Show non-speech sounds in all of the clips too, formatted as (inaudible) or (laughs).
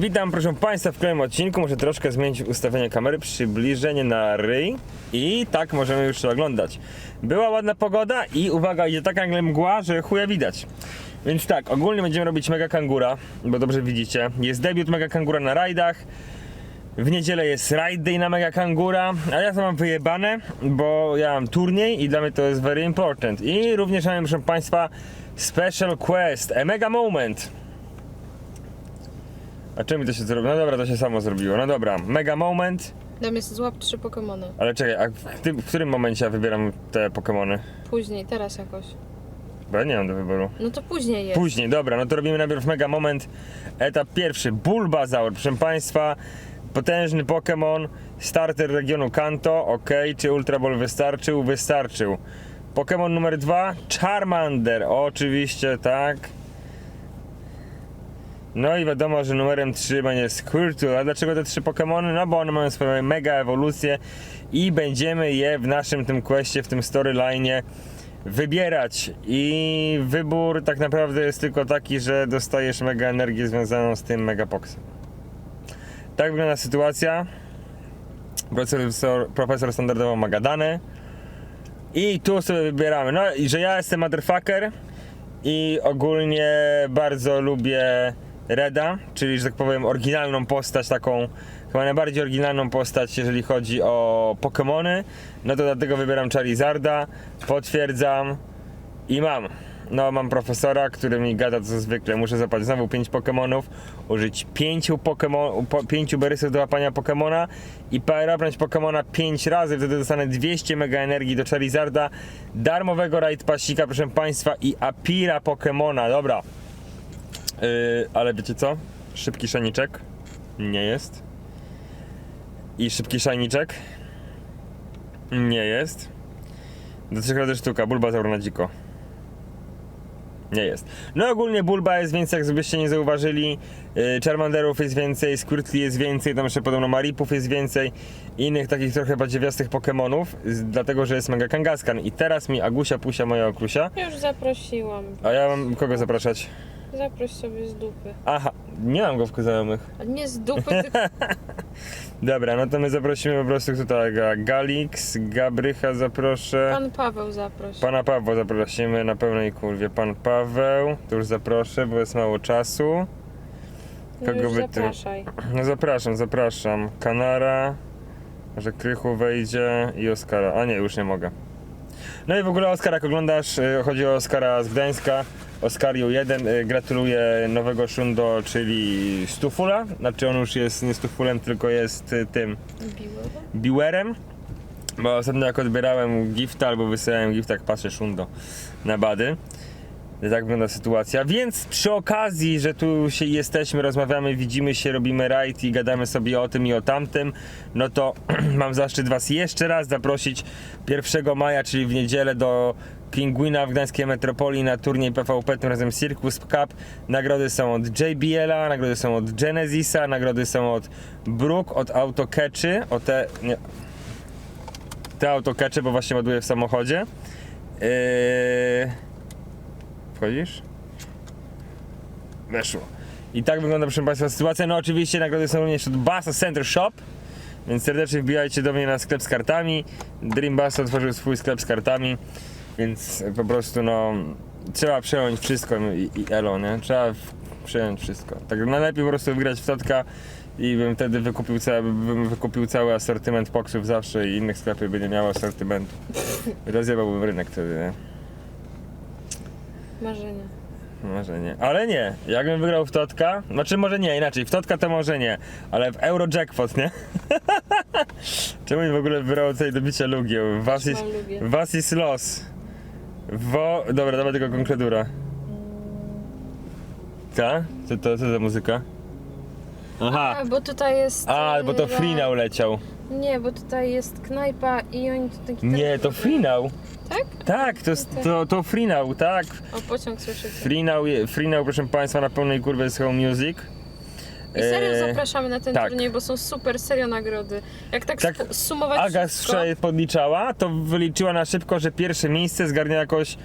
Witam proszę Państwa w kolejnym odcinku. Muszę troszkę zmienić ustawienie kamery, przybliżenie na ryj i tak możemy już to oglądać. Była ładna pogoda i uwaga, idzie taka nagle mgła, że chuja widać. Więc tak, ogólnie będziemy robić Mega Kangura, bo dobrze widzicie. Jest debiut Mega Kangura na rajdach. W niedzielę jest Ride Day na Mega Kangura, a ja to mam wyjebane, bo ja mam turniej i dla mnie to jest very important. I również mamy, proszę Państwa, Special Quest, a Mega Moment. A czemu to się zrobiło? No dobra, to się samo zrobiło. No dobra, Mega Moment. Dam jest złap trzy Pokemony. Ale czekaj, a w, tym, w którym momencie ja wybieram te Pokemony? Później, teraz jakoś. Bo ja nie mam do wyboru. No to później jest. Później, dobra, no to robimy najpierw Mega Moment. Etap pierwszy, Bulbasaur, proszę Państwa. Potężny Pokémon, starter regionu Kanto, ok. Czy Ultra Ball wystarczył? Wystarczył. Pokémon numer dwa, Charmander, oczywiście, tak. No i wiadomo, że numerem 3 będzie Squirtle. A dlaczego te trzy Pokémony? No bo one mają swoją mega ewolucję i będziemy je w naszym tym questie, w tym storyline'ie wybierać. I wybór tak naprawdę jest tylko taki, że dostajesz mega energię związaną z tym megapoksem. Tak wygląda sytuacja. Profesor, profesor standardowo ma gadane. I tu sobie wybieramy. No i że ja jestem motherfucker i ogólnie bardzo lubię Reda, czyli że tak powiem oryginalną postać, taką chyba najbardziej oryginalną postać, jeżeli chodzi o Pokémony. No to dlatego wybieram Charizarda, potwierdzam i mam. No mam profesora, który mi gada co zwykle. Muszę zapać znowu 5 Pokémonów, użyć 5 Pokemon, po, 5 berysów do łapania Pokemona i powerupnąć Pokemona 5 razy, wtedy dostanę 200 mega energii do Charizarda, darmowego raid pasika proszę Państwa i Apira Pokemona, dobra. Yy, ale wiecie co? Szybki szaniczek nie jest. I szybki szajniczek nie jest. Do trzech razy sztuka, Bulbasaur na dziko. Nie jest. No ogólnie Bulba jest więcej, jak żebyście nie zauważyli. Yy, Charmanderów jest więcej, Squirtle jest więcej, tam jeszcze podobno Maripów jest więcej. Innych takich trochę badziewiastych Pokémonów, z- dlatego że jest Mega Kangaskhan. I teraz mi Agusia Pusia, moja okrusia. Już zaprosiłam. A ja mam kogo zapraszać? Zaproś sobie z dupy. Aha, nie mam go w znajomych. A nie z dupy, tylko (laughs) Dobra, no to my zaprosimy po prostu tutaj Ga- Galix, Gabrycha zaproszę. pan Paweł zaproś. Pana Pawła zaprosimy na pełnej kurwie. Pan Paweł, to już zaproszę, bo jest mało czasu. No kogo już by ty- zapraszaj. No zapraszam, zapraszam. Kanara, może Krychu wejdzie i Oskara. A nie, już nie mogę. No i w ogóle Oskar, jak oglądasz, y, chodzi o Oskara z Gdańska. Oskariu 1, y, gratuluję nowego Shundo, czyli Stufula. Znaczy on już jest nie Stufulem, tylko jest y, tym? Biwerem. Bo ostatnio jak odbierałem gifta albo wysyłałem gifta, jak patrzę szundo na bady. Tak wygląda sytuacja. Więc przy okazji, że tu się jesteśmy, rozmawiamy, widzimy się, robimy raid i gadamy sobie o tym i o tamtym, no to (clears throat) mam zaszczyt Was jeszcze raz zaprosić 1 maja, czyli w niedzielę do Pingwina w Gdańskiej Metropolii na turniej PvP, tym razem Circus Cup. Nagrody są od JBL-a, nagrody są od Genesisa, nagrody są od Brook, od Autocatchy, o te... Nie, te autokecze, bo właśnie ładuję w samochodzie. Yy... Wchodzisz? Weszło. I tak wygląda, proszę Państwa, sytuacja. No oczywiście nagrody są również od Basa Center Shop, więc serdecznie wbijajcie do mnie na sklep z kartami. Dream Bass otworzył swój sklep z kartami, więc po prostu no trzeba przejąć wszystko i, i elo, nie? Trzeba przejąć wszystko. Tak najlepiej po prostu wygrać w totka i bym wtedy wykupił cały, bym wykupił cały asortyment poksów zawsze i innych sklepów by nie miało asortymentu. Rozjebałbym rynek wtedy, nie? Marzenie. Może nie. Ale nie. Jakbym wygrał w Totka, znaczy może nie, inaczej. W Totka to może nie, ale w Eurojackpot, nie? (laughs) Czemu mi w ogóle wybrało tutaj do bicia Lugię? Was Też is, mam lubię. was is los. Wo... Dobra, dawaj tylko konkretura. Ta? Co to, co za muzyka? Aha. A, bo tutaj jest... A, bo to e, Freenał leciał. Nie, bo tutaj jest knajpa i oni tu taki... Nie, to Freenał. Tak? Tak, to, jest- to, to Freenał, tak. O, pociąg słyszycie. Freenał, proszę Państwa, na pełnej kurwie jest Home Music. I serio E, zapraszamy na ten tak. turniej, bo są super serio nagrody. Jak tak, Tak, sumować Aga wszystko... wczoraj podliczała, to wyliczyła na szybko, że pierwsze miejsce zgarnia jakoś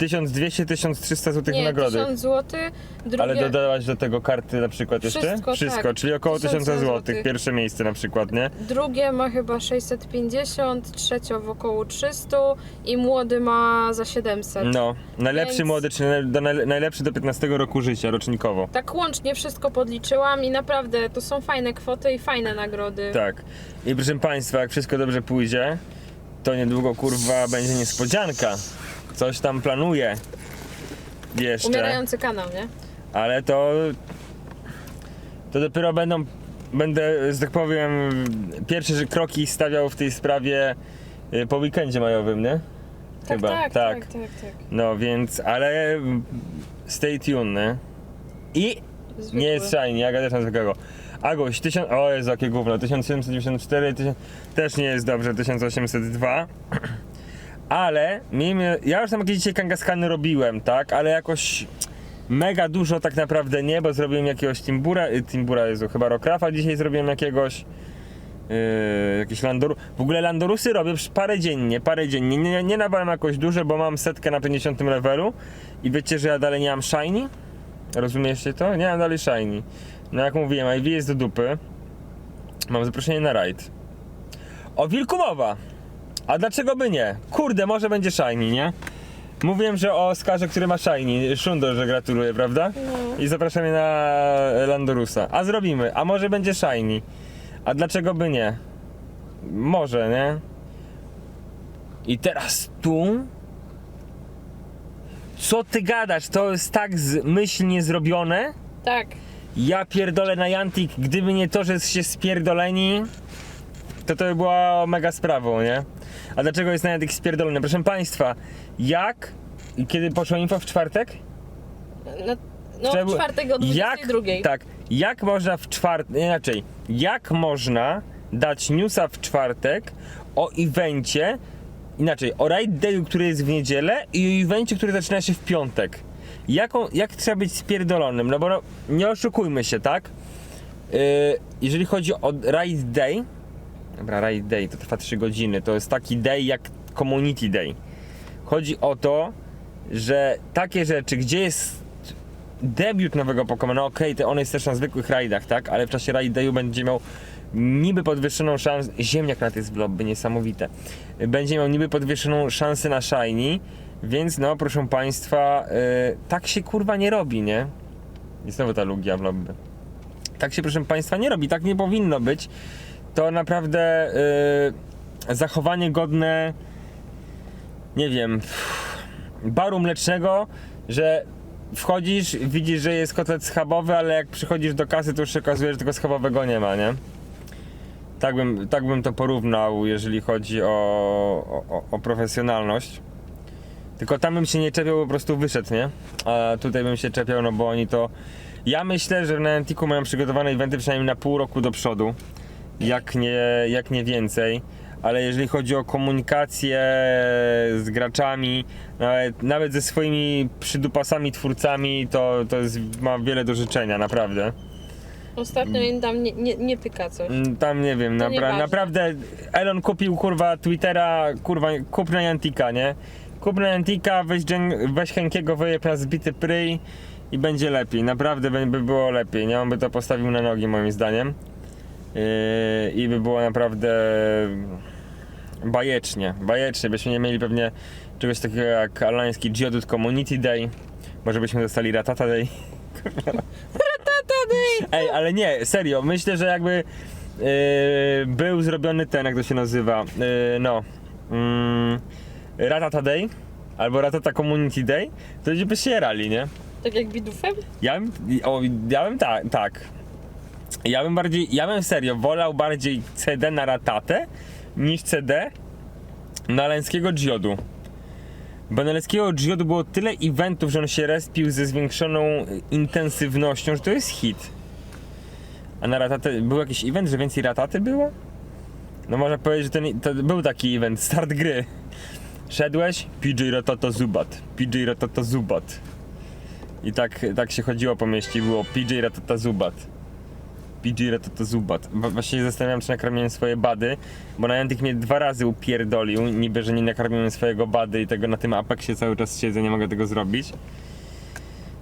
1200-1300 zł Nie, nagrody. 1000 zł, drugie... Ale dodałaś do tego karty na przykład jeszcze? Wszystko, tak. czyli około 1000 1000 zł. złotych. Pierwsze miejsce na przykład, nie? Drugie ma chyba 650, trzecie w około 300 i młody ma za 700. No, najlepszy Więc- młody, czy naj- do, najle- najlepszy do 15 roku życia, rocznikowo. Tak łącznie wszystko podliczyłam i naprawdę to są fajne kwoty i fajne nagrody. Tak. I proszę Państwa, jak wszystko dobrze pójdzie, to niedługo kurwa będzie niespodzianka. Coś tam planuję. Jeszcze. Umierający kanał, nie? Ale to. To dopiero będą. Będę, że tak powiem, pierwsze kroki stawiał w tej sprawie y, po weekendzie majowym, nie? Tak, Chyba, tak, tak. tak, tak, tak. No więc, ale stay tuned, nie? I Zwykły. nie jest shiny, ja też mam zwykłego. Agoś, 1000, o jest jakie gówno, 1794, 1000, też nie jest dobrze, 1802. (clears throat) Ale miejmy, ja już tam jakieś dzisiaj kangaskany robiłem, tak, ale jakoś mega dużo tak naprawdę nie, bo zrobiłem jakiegoś Timbura, y, Timbura Jezu, chyba Rokrafa dzisiaj zrobiłem jakiegoś. Yy, jakieś Landoru. W ogóle Landorusy robię parę dziennie, parę dziennie. Nie, nie, nie nawalam jakoś duże, bo mam setkę na 50 levelu i wiecie, że ja dalej nie mam shiny? Rozumiecie to? Nie mam dalej shiny. No jak mówiłem, IV jest do dupy. Mam zaproszenie na raid. O wilku mowa! A dlaczego by nie? Kurde, może będzie shiny, nie? Mówiłem, że o Oskarze, który ma shiny. Szundo, że gratuluję, prawda? I zapraszamy na Landorusa. A zrobimy. A może będzie shiny. A dlaczego by nie? Może, nie? I teraz tu. Co ty gadasz? To jest tak zmyślnie zrobione. Tak. Ja pierdolę na Jantik, gdyby nie to, że się spierdoleni, to to by była mega sprawą, nie? A dlaczego jest na Jantik spierdolony? Proszę Państwa, jak kiedy poszło info w czwartek? No, no Wczoraj było- czwartego o 22. tak, jak można w czwartek, inaczej, jak można dać newsa w czwartek o evencie, inaczej, o ride dayu, który jest w niedzielę i o evencie, który zaczyna się w piątek. Jaką, jak trzeba być spierdolonym? No bo no, nie oszukujmy się, tak? Yy, jeżeli chodzi o ride day, dobra, ride day to trwa 3 godziny, to jest taki day jak community day. Chodzi o to, że takie rzeczy, gdzie jest debiut nowego Pokemona, okej, to on jest też na zwykłych rajdach, tak? Ale w czasie raid dayu będzie miał niby podwyższoną szansę, ziemniak na tej jest w lobby, niesamowite. Będzie miał niby podwyższoną szansę na shiny, więc no, proszę państwa, yy, tak się kurwa nie robi, nie? I znowu ta lugia w lobby. Tak się, proszę państwa, nie robi, tak nie powinno być. To naprawdę yy, zachowanie godne, nie wiem, baru mlecznego, że wchodzisz, widzisz, że jest kotlet schabowy, ale jak przychodzisz do kasy, to już się okazuje, że tego schabowego nie ma, nie? Tak bym, tak bym to porównał, jeżeli chodzi o, o, o profesjonalność. Tylko tam bym się nie czepiał, po prostu wyszedł, nie? A tutaj bym się czepiał, no bo oni to... Ja myślę, że na Antiku mają przygotowane eventy przynajmniej na pół roku do przodu. Jak nie, jak nie więcej. Ale jeżeli chodzi o komunikację z graczami, nawet, nawet ze swoimi przydupasami, twórcami, to, to jest, ma wiele do życzenia, naprawdę. Ostatnio im tam nie, nie, nie pyka coś. Mm, Tam nie wiem, napra- nieważne. naprawdę Elon kupił kurwa Twittera, kurwa kup na Jantika, nie? Kup na Jantika, weź, Jen- weź Henkiego, wyjeb na zbity pryj i będzie lepiej, naprawdę by, by było lepiej, nie? On by to postawił na nogi moim zdaniem i by było naprawdę bajecznie, bajecznie, byśmy nie mieli pewnie czegoś takiego jak alański Geodude Community Day, może byśmy dostali (laughs) Ratata Day. Ej, ale nie, serio, myślę, że jakby yy, był zrobiony ten, jak to się nazywa, yy, no, yy, Ratata Day, albo Ratata Community Day, to ludzie by się jarali, nie? Tak jak bidufem? Ja bym, o, ja bym tak, tak. Ja bym bardziej, ja bym serio wolał bardziej CD na Ratatę niż CD na Lęckiego Diodu. Bo na Lęckiego Diodu było tyle eventów, że on się respił ze zwiększoną intensywnością, że to jest hit. A na Ratatę był jakiś event, że więcej Rataty było? No można powiedzieć, że ten, to był taki event, start gry. Szedłeś, PJ Ratata Zubat, PJ Ratata Zubat. I tak, tak się chodziło po mieście, było PJ Ratata Zubat. PG to to zubat. Właśnie się zastanawiam, czy nakarmiłem swoje bady, bo Niantic mnie dwa razy upierdolił, niby, że nie nakarmiłem swojego bady i tego na tym Apexie cały czas siedzę, nie mogę tego zrobić.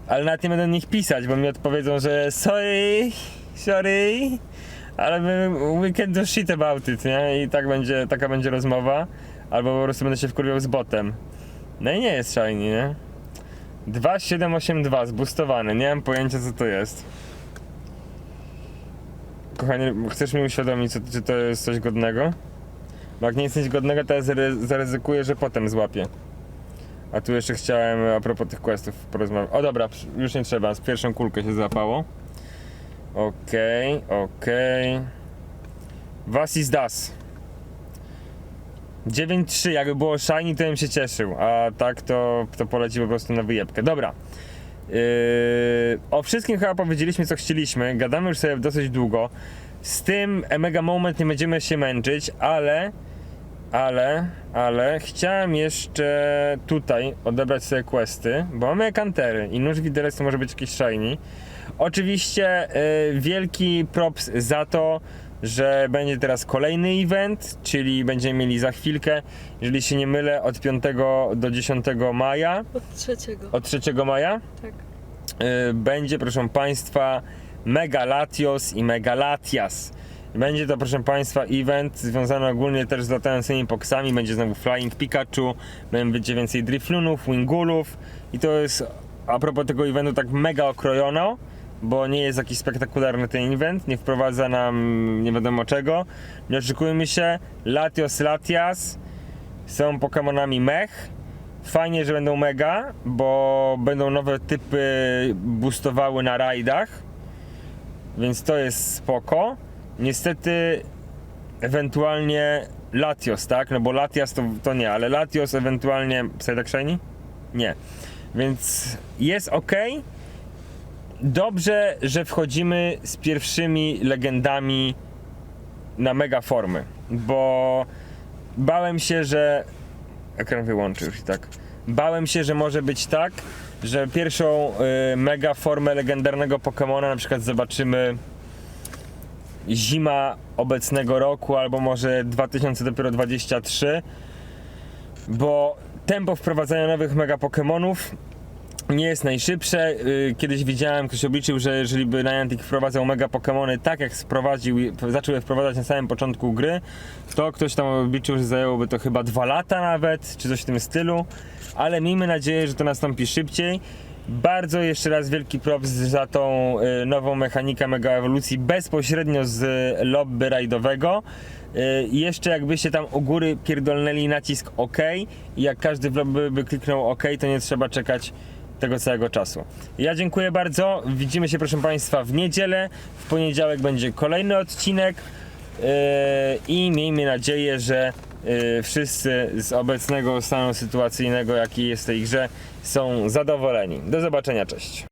Ale nawet nie będę nich pisać, bo mi odpowiedzą, że sorry, sorry, ale we can do shit about it, nie? I tak będzie, taka będzie rozmowa. Albo po prostu będę się wkurwiał z botem. No i nie jest shiny, nie? 2782 zbustowany, nie mam pojęcia co to jest. Kochanie, chcesz mi uświadomić, czy to jest coś godnego? Bo jak nie jest godnego, to ja zaryzykuję, że potem złapię. A tu jeszcze chciałem a propos tych questów porozmawiać. O dobra, już nie trzeba, z pierwszą kulkę się złapało. Okej, okej. Was is das. 9-3, jakby było shiny, to bym się cieszył, a tak to, to poleci po prostu na wyjebkę. Dobra. Yy, o wszystkim chyba powiedzieliśmy, co chcieliśmy. Gadamy już sobie dosyć długo. Z tym Mega Moment nie będziemy się męczyć, ale, ale, ale chciałem jeszcze tutaj odebrać sobie questy, bo mamy kantery i nóż widelec to może być jakiś shiny. Oczywiście yy, wielki props za to, że będzie teraz kolejny event, czyli będziemy mieli za chwilkę, jeżeli się nie mylę, od 5 do 10 maja, Od trzeciego. od 3 maja Tak. y, będzie, proszę Państwa, Mega Latios i Mega Latias. Będzie to, proszę Państwa, event związany ogólnie też z latającymi poksami. Będzie znowu Flying Pikachu, będzie więcej Driflunów, Wingulów i to jest a propos tego eventu tak mega okrojono, bo nie jest jakiś spektakularny ten event, nie wprowadza nam nie wiadomo czego. Nie oczekujmy się. Latios Latias są Pokemonami mech. Fajnie, że będą mega, bo będą nowe typy boostowały na rajdach, więc to jest spoko. Niestety, ewentualnie Latios, tak? No bo Latias to, to nie, ale Latios ewentualnie. Psyduck Shiny? Nie. Więc jest ok. Dobrze, że wchodzimy z pierwszymi legendami na mega formy, bo bałem się, że ekran wyłączył już i tak. Bałem się, że może być tak, że pierwszą y, mega formę legendarnego Pokemona na przykład zobaczymy zima obecnego roku albo może 2023, bo tempo wprowadzania nowych mega Pokemonów nie jest najszybsze. Y, Kiedyś widziałem, ktoś obliczył, że jeżeli by Niantic wprowadzał mega Pokemony tak jak wprowadził, i zaczął je wprowadzać na samym początku gry, to ktoś tam obliczył, że zajęłoby to chyba dwa lata nawet, czy coś w tym stylu, ale miejmy nadzieję, że to nastąpi szybciej. Bardzo jeszcze raz wielki props za tą y, nową mechanikę Mega Ewolucji bezpośrednio z lobby rajdowego. Y, jeszcze jakbyście tam u góry pierdolnęli nacisk OK i jak każdy w lobby by kliknął OK, to nie trzeba czekać tego całego czasu. Ja dziękuję bardzo. Widzimy się, proszę Państwa, w niedzielę. W poniedziałek będzie kolejny odcinek. Yy, I miejmy nadzieję, że yy, wszyscy z obecnego stanu sytuacyjnego, jaki jest w tej grze, są zadowoleni. Do zobaczenia, cześć.